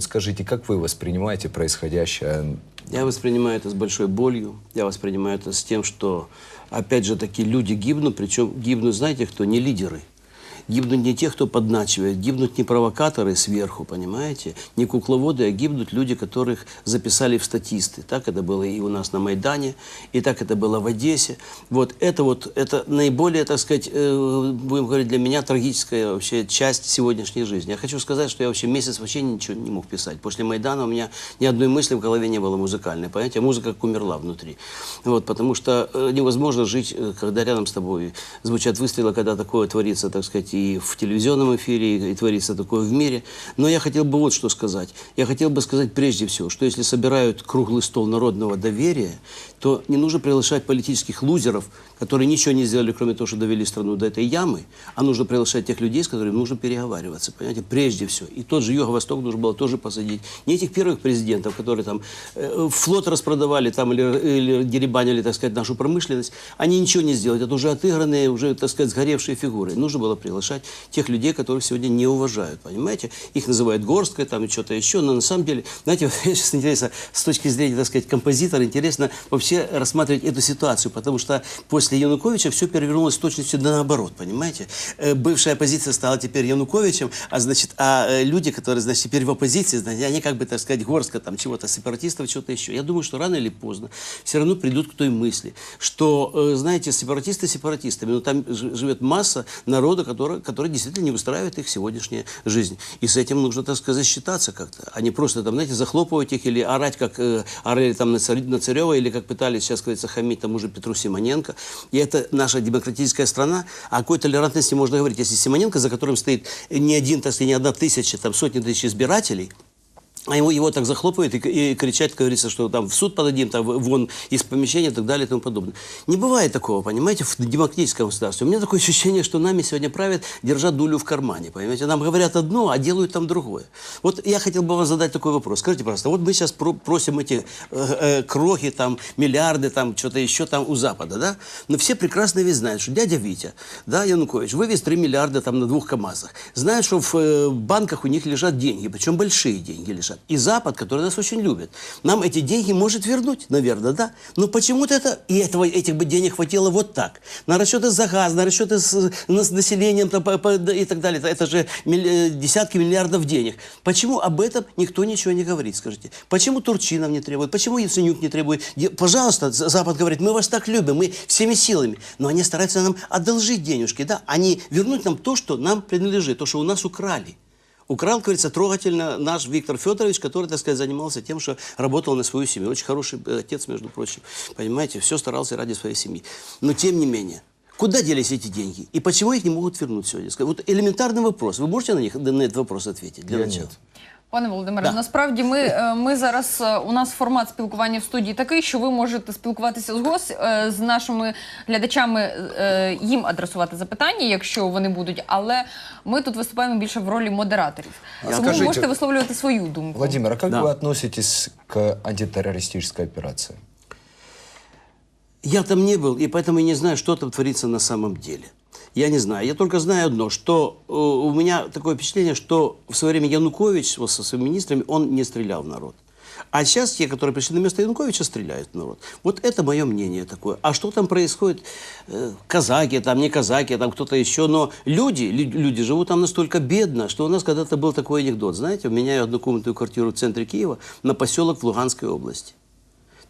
Скажите, как вы воспринимаете происходящее? Я воспринимаю это с большой болью. Я воспринимаю это с тем, что, опять же, такие люди гибнут, причем гибнут, знаете, кто? Не лидеры. Гибнут не те, кто подначивает, гибнут не провокаторы сверху, понимаете, не кукловоды, а гибнут люди, которых записали в статисты. Так это было и у нас на Майдане, и так это было в Одессе. Вот это вот, это наиболее, так сказать, э, будем говорить, для меня трагическая вообще часть сегодняшней жизни. Я хочу сказать, что я вообще месяц вообще ничего не мог писать. После Майдана у меня ни одной мысли в голове не было музыкальной, понимаете, музыка как умерла внутри. Вот, потому что э, невозможно жить, э, когда рядом с тобой звучат выстрелы, когда такое творится, так сказать, и в телевизионном эфире, и, и творится такое в мире. Но я хотел бы вот что сказать. Я хотел бы сказать прежде всего, что если собирают круглый стол народного доверия, то не нужно приглашать политических лузеров, которые ничего не сделали, кроме того, что довели страну до этой ямы, а нужно приглашать тех людей, с которыми нужно переговариваться, понимаете, прежде всего. И тот же Юго-Восток нужно было тоже посадить. Не этих первых президентов, которые там э, флот распродавали там или, или деребанили, так сказать, нашу промышленность, они ничего не сделали. Это уже отыгранные, уже, так сказать, сгоревшие фигуры. Нужно было приглашать тех людей, которых сегодня не уважают, понимаете. Их называют горсткой там и что-то еще, но на самом деле, знаете, вот, сейчас интересно, с точки зрения, так сказать, композитора, интересно вообще рассматривать эту ситуацию, потому что после Януковича все перевернулось в точности да наоборот, понимаете. Э, Бывшая оппозиция стала теперь Януковичем, а значит, а э, люди, которые, значит, теперь в оппозиции, значит, они как бы, так сказать, горстка там чего-то, сепаратистов, что-то еще. Я думаю, что рано или поздно все равно придут к той мысли, что, э, знаете, сепаратисты сепаратистами, но там живет масса народа, который, который действительно не выстраивает их сегодняшняя жизнь. И с этим нужно, так сказать, считаться как-то, а не просто там, знаете, захлопывать их или орать, как э, орали там на, Царе- на Царева, или как пытались сейчас, говорится, хамить тому же Петру Симоненко. И это наша демократическая страна. О какой толерантности можно говорить, если Симоненко, за которым стоит не один, так сказать, не одна тысяча, там сотни тысяч избирателей, а его, его так захлопывают и, и кричат, говорится, что там в суд подадим, там вон из помещения и так далее и тому подобное. Не бывает такого, понимаете, в демократическом государстве. У меня такое ощущение, что нами сегодня правят, держа дулю в кармане, понимаете. Нам говорят одно, а делают там другое. Вот я хотел бы вам задать такой вопрос. Скажите, пожалуйста, вот мы сейчас про- просим эти э, э, крохи, там, миллиарды, там, что-то еще там у Запада, да? Но все прекрасно ведь знают, что дядя Витя, да, Янукович, вывез 3 миллиарда там на двух КАМАЗах. Знают, что в э, банках у них лежат деньги, причем большие деньги лежат. И Запад, который нас очень любит, нам эти деньги может вернуть, наверное, да? Но почему-то это, и этого, этих бы денег хватило вот так. На расчеты за газ, на расчеты с, на- с населением там, по- по- и так далее. Это, же милли- э, десятки миллиардов денег. Почему об этом никто ничего не говорит, скажите? Почему Турчинов не требует? Почему Яценюк не требует? Пожалуйста, Запад говорит, мы вас так любим, мы всеми силами. Но они стараются нам одолжить денежки, да? Они вернуть нам то, что нам принадлежит, то, что у нас украли. Украл, как говорится, трогательно наш Виктор Федорович, который, так сказать, занимался тем, что работал на свою семью. Очень хороший э, отец, между прочим. Понимаете, все старался ради своей семьи. Но тем не менее, куда делись эти деньги? И почему их не могут вернуть сегодня? Вот элементарный вопрос. Вы можете на, них, на этот вопрос ответить? Для Я начала? нет. Пане Володимире, Да. насправді ми, е, ми зараз е, у нас формат спілкування в студії такий, що ви можете спілкуватися з гос е, з нашими глядачами, їм адресувати запитання, якщо вони будуть. Але ми тут виступаємо більше в ролі модераторів. Тому можете висловлювати свою думку. Володимир, а як Да. ви относитесь к антитерористичній операции? Я там не был, и поэтому я не знаю, что там творится на самом деле. Я не знаю. Я только знаю одно, что э, у меня такое впечатление, что в свое время Янукович вот, со своими министрами, он не стрелял в народ. А сейчас те, которые пришли на место Януковича, стреляют в народ. Вот это мое мнение такое. А что там происходит? Э, казаки, там не казаки, там кто-то еще. Но люди, лю- люди живут там настолько бедно, что у нас когда-то был такой анекдот. Знаете, у меня однокомнатную квартиру в центре Киева на поселок в Луганской области.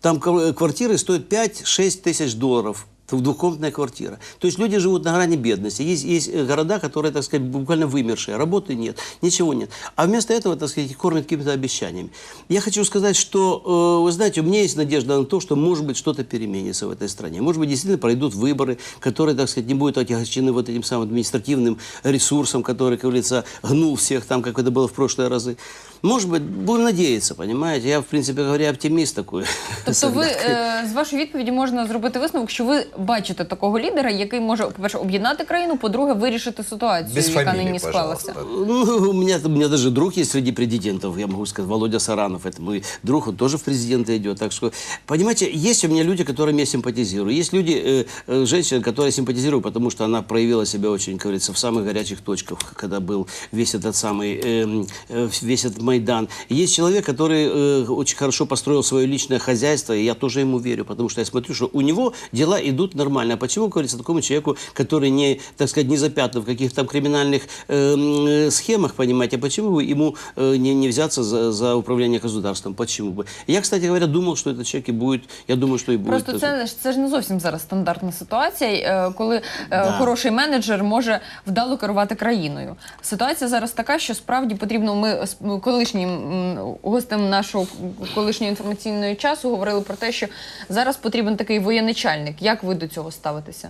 Там кв- квартиры стоят 5-6 тысяч долларов. Двухкомнатная квартира. То есть люди живут на грани бедности. Есть, есть э, города, которые, так сказать, буквально вымершие. Работы нет, ничего нет. А вместо этого, так сказать, кормят какими-то обещаниями. Я хочу сказать, что, э, вы знаете, у меня есть надежда на то, что, может быть, что-то переменится в этой стране. Может быть, действительно пройдут выборы, которые, так сказать, не будут отягощены вот этим самым административным ресурсом, который, как говорится, гнул всех там, как это было в прошлые разы. Может быть, будем надеяться, понимаете? Я, в принципе говоря, оптимист такой. Тобто, ви е, з вашої відповіді можна зробити висновок, що ви бачите такого лідера, який може, по-перше, об'єднати країну, по-друге, вирішити ситуацію, Без яка фамілії, нині склалася. пожалуйста. Ну, у меня, у меня даже друг есть среди президентов, я могу сказать, Володя Саранов, это мой друг, он тоже в президенты идет. Так что, понимаете, есть у меня люди, которым я симпатизирую. Есть люди, э, э, женщины, которые я симпатизирую, потому что она проявила себя очень, как говорится, в самых горячих точках, когда был весь этот самый, эм, э, весь этот Майдан. Есть человек, который э, очень хорошо построил свое личное хозяйство, и я тоже ему верю, потому что я смотрю, что у него дела идут нормально. А почему, говорится, такому человеку, который не, так сказать, не запятнан в каких-то там криминальных э, м, э, схемах, понимаете, а почему бы ему э, не, не взяться за, за управление государством? Почему бы? Я, кстати говоря, думал, что этот человек и будет, я думаю, что и будет. Просто це, ж- це ж не зовсім зараз стандартна ситуація, е, коли е, Да. хороший менеджер може вдало керувати країною. Ситуація зараз така, що справді потрібно. Ми з м, колишнім м, гостем нашого колишнього інформаційного часу говорили про те, що зараз потрібен такий воєначальник. Як ви до цього ставитеся?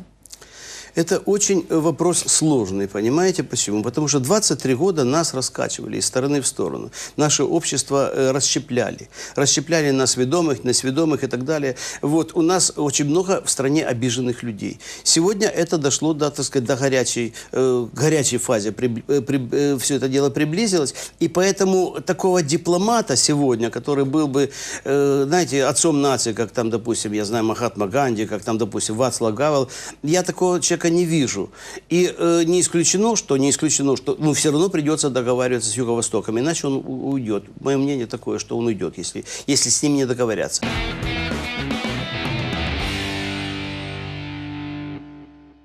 Это очень э, вопрос сложный, понимаете почему? Потому что 23 года нас раскачивали из стороны в сторону. Наше общество э, расщепляли. Расщепляли на сведомых, несведомых и так далее. Вот, у нас очень много в стране обиженных людей. Сегодня это дошло до, так сказать, до горячей, э, горячей фазе. все это дело приблизилось. И поэтому такого дипломата сегодня, который был бы, э, знаете, отцом нации, как там, допустим, я знаю, Махатма Ганди, как там, допустим, Вацлав Гавел, я такого человека не вижу. И э, не исключено, что не исключено, что ну, все равно придется договариваться с Юго-Востоком, иначе он уйдет. Мое мнение такое, что он уйдет, если, если с ним не договорятся.